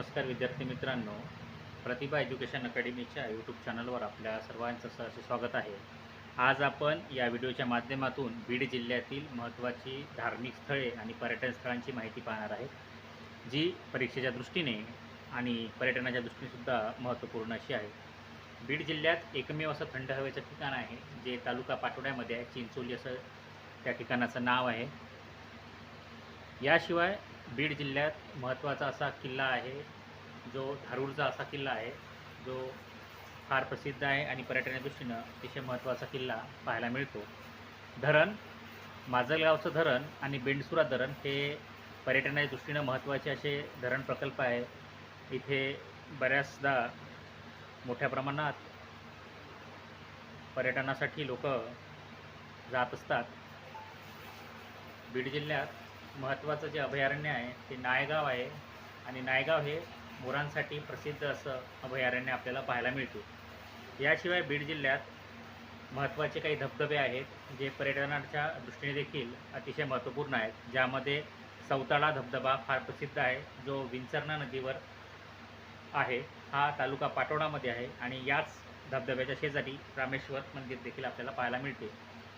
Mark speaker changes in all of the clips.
Speaker 1: नमस्कार विद्यार्थी मित्रांनो. प्रतिभा एज्युकेशन अकॅडमीच्या यूट्यूब चॅनलवर आपल्या सर्वांचं सहर्ष स्वागत आहे. आज आपण या व्हिडिओच्या माध्यमातून बीड जिल्ह्यातील महत्त्वाची धार्मिक स्थळे आणि पर्यटन स्थळांची माहिती पाहणार आहे जी परीक्षेच्या दृष्टीने आणि पर्यटनाच्या दृष्टीनेसुद्धा महत्त्वपूर्ण अशी आहे. बीड जिल्ह्यात एकमेव असं थंड हवेचं ठिकाण आहे जे तालुका पाटोड्यामध्ये आहे चिंचोली असं त्या ठिकाणाचं नाव आहे. याशिवाय बीड जिल्ह्यात महत्त्वाचा असा किल्ला आहे जो धारूरचा असा किल्ला आहे जो फार प्रसिद्ध आहे आणि पर्यटनाच्या दृष्टीनं अतिशय महत्त्वाचा किल्ला पाहायला मिळतो. धरण माजलगावचं धरण आणि बेंडसुरा धरण हे पर्यटनाच्या दृष्टीनं महत्त्वाचे असे धरण प्रकल्प आहे. इथे बऱ्याचदा मोठ्या प्रमाणात पर्यटनासाठी लोक जात असतात. बीड जिल्ह्यात महत्त्वाचं जे अभयारण्य आहे ते नायगाव आहे. आणि नायगाव हे मोरांसाठी प्रसिद्ध असं अभयारण्य आपल्याला पाहायला मिळतो. याशिवाय बीड जिल्ह्यात महत्त्वाचे काही धबधबे आहेत जे पर्यटनाच्या दृष्टीने देखील अतिशय महत्त्वपूर्ण आहेत. ज्यामध्ये सौताळा धबधबा फार प्रसिद्ध आहे जो विंचरणा नदीवर आहे. हा तालुका पाटोडामध्ये आहे आणि याच धबधब्याच्या शेजारी रामेश्वर मंदिर देखील आपल्याला पाहायला मिळते.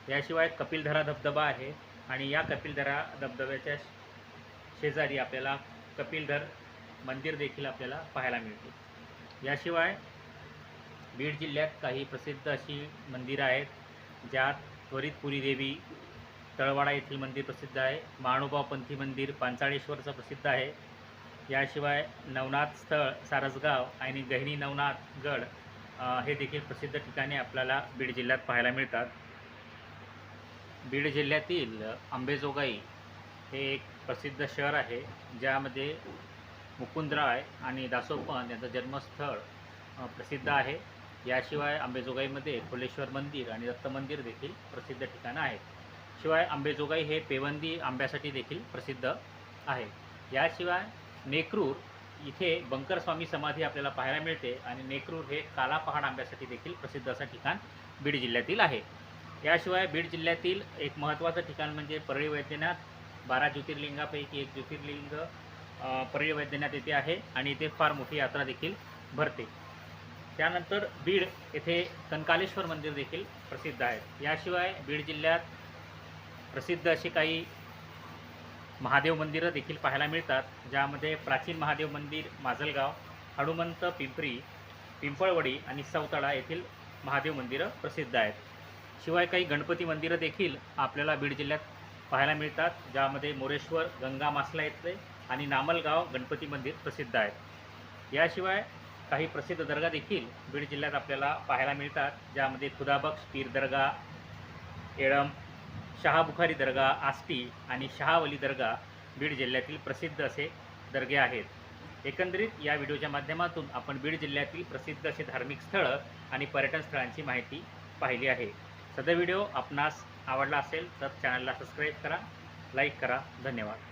Speaker 1: याशिवाय कपिलधरा धबधबा आहे आणि या कपिलधरा धबधब्याच्या शेजारी आपल्याला कपिलधर मंदिर देखील आपल्याला पाहायला मिळते. याशिवाय बीड जिल्ह्यात काही प्रसिद्ध अशी मंदिरं आहेत ज्यात त्वरितपुरी देवी तळवाडा येथील मंदिर प्रसिद्ध आहे महानुभाव पंथी मंदिर पांचाळेश्वरचं प्रसिद्ध आहे. याशिवाय नवनाथ स्थळ सारसगाव आणि गहिनी नवनाथ गड हे देखील प्रसिद्ध ठिकाणे आपल्याला बीड जिल्ह्यात पाहायला मिळतात. बीड जिल्ह्यातील अंबेजोगाई हे एक प्रसिद्ध शहर आहे ज्यामध्ये मुकुंदराय आणि दासोपंत यांचं जन्मस्थळ प्रसिद्ध आहे. याशिवाय अंबेजोगाईमध्ये कोलेश्वर मंदिर आणि दत्त मंदिर देखील प्रसिद्ध ठिकाणं आहेत. शिवाय अंबेजोगाई हे पेवंदी आंब्यासाठी देखील प्रसिद्ध आहे. याशिवाय नेकरूर इथे बंकरस्वामी समाधी आपल्याला पाहायला मिळते आणि नेकरूर हे काला पहाड आंब्यासाठी देखील प्रसिद्ध असं ठिकाण बीड जिल्ह्यातील आहे. याशिवाय बीड जिल्ह्यातील एक महत्त्वाचं ठिकाण म्हणजे परळी वैद्यनाथ. बारा ज्योतिर्लिंगापैकी एक ज्योतिर्लिंग परळी वैद्यनाथ येथे आहे आणि इथे फार मोठी यात्रा देखील भरते. त्यानंतर बीड येथे कंकालेश्वर मंदिर देखील प्रसिद्ध आहे. याशिवाय बीड जिल्ह्यात प्रसिद्ध अशी काही महादेव मंदिरं देखील पाहायला मिळतात ज्यामध्ये प्राचीन महादेव मंदिर माजलगाव हनुमंत पिंपरी पिंपळवडी आणि सौताळा येथील महादेव मंदिरं प्रसिद्ध आहेत. शिवाय काही गणपती मंदिरं देखील आपल्याला बीड जिल्ह्यात पाहायला मिळतात ज्यामध्ये मोरेश्वर गंगा मासला येथे आणि नामलगाव गणपती मंदिर प्रसिद्ध आहेत याशिवाय काही प्रसिद्ध दर्गा देखील बीड जिल्ह्यात आपल्याला पाहायला मिळतात ज्यामध्ये खुदाबक्ष पीर दर्गा एळम शहाबुखारी दर्गा आष्टी आणि शहावली दर्गा बीड जिल्ह्यातील प्रसिद्ध असे दर्गे आहेत. एकंदरीत या व्हिडिओच्या माध्यमातून आपण बीड जिल्ह्यातील प्रसिद्ध असे धार्मिक स्थळं आणि पर्यटन स्थळांची माहिती पाहिली आहे. सदर व्हिडिओ आपणास आवडला असेल तर चॅनलला सबस्क्राईब करा लाईक करा. धन्यवाद.